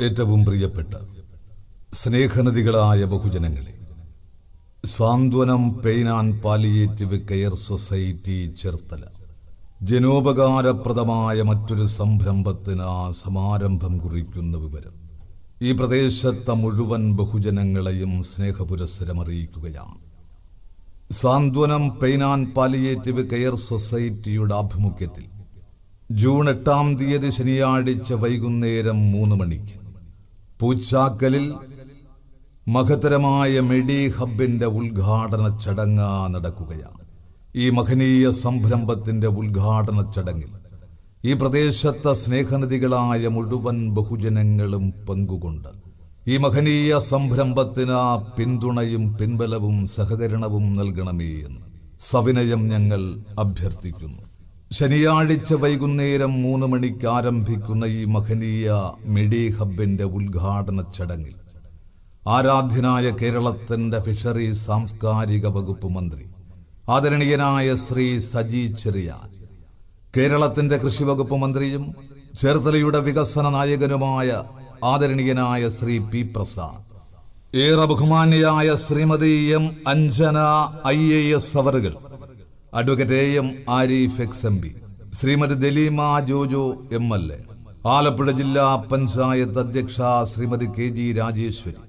ഏറ്റവും പ്രിയപ്പെട്ട സ്നേഹനദികളായ ബഹുജനങ്ങളെ Santhwanam pain and palliative care society Cherthala ജനോപകാരപ്രദമായ മറ്റൊരു സംരംഭത്തിന് ആ സമാരംഭം കുറിക്കുന്ന വിവരം. ഈ പ്രദേശത്തെ മുഴുവൻ ബഹുജനങ്ങളെയും സ്നേഹപുരസ്സരം അറിയിക്കുകയാണ് Santhwanam pain and palliative care സൊസൈറ്റിയുടെ ആഭിമുഖ്യത്തിൽ ജൂൺ എട്ടാം തീയതി ശനിയാഴ്ച വൈകുന്നേരം മൂന്ന് മണിക്ക് പൂച്ചാക്കലിൽ മഹത്തരമായ മെഡി ഹബിന്റെ ഉദ്ഘാടന ചടങ്ങ് നടക്കുകയാണ്. ഈ മഹനീയ സംരംഭത്തിന്റെ ഉദ്ഘാടന ചടങ്ങിൽ ഈ പ്രദേശത്തെ സ്നേഹനദികളായ മുഴുവൻ ബഹുജനങ്ങളും പങ്കുകൊണ്ട് ഈ മഹനീയ സംരംഭത്തിന് പിന്തുണയും പിൻബലവും സഹകരണവും നൽകണമേ എന്ന് സവിനയം ഞങ്ങൾ അഭ്യർത്ഥിക്കുന്നു. ശനിയാഴ്ച വൈകുന്നേരം മൂന്ന് മണിക്ക് ആരംഭിക്കുന്ന ഈ മഹനീയ മെഡി ഹബിന്റെ ഉദ്ഘാടന ചടങ്ങിൽ ആരാധ്യനായ കേരളത്തിന്റെ ഫിഷറി സാംസ്കാരിക വകുപ്പ് മന്ത്രി ആദരണീയനായ ശ്രീ സജി ചെറിയാൻ കേരളത്തിന്റെ കൃഷി വകുപ്പ് മന്ത്രിയും ചേർത്തലയുടെ വികസന നായകനുമായ ആദരണീയനായ ശ്രീ പി പ്രസാദ് ഏറെ ബഹുമാന്യയായ Shrimati M Anjana I A S അവറുകൾ advocate A M Arif ex M P Shrimati Daleema Jojo M L A Alappuzha ജില്ലാ പഞ്ചായത്ത് അധ്യക്ഷ ശ്രീമതി കെ ജി രാജേശ്വരി.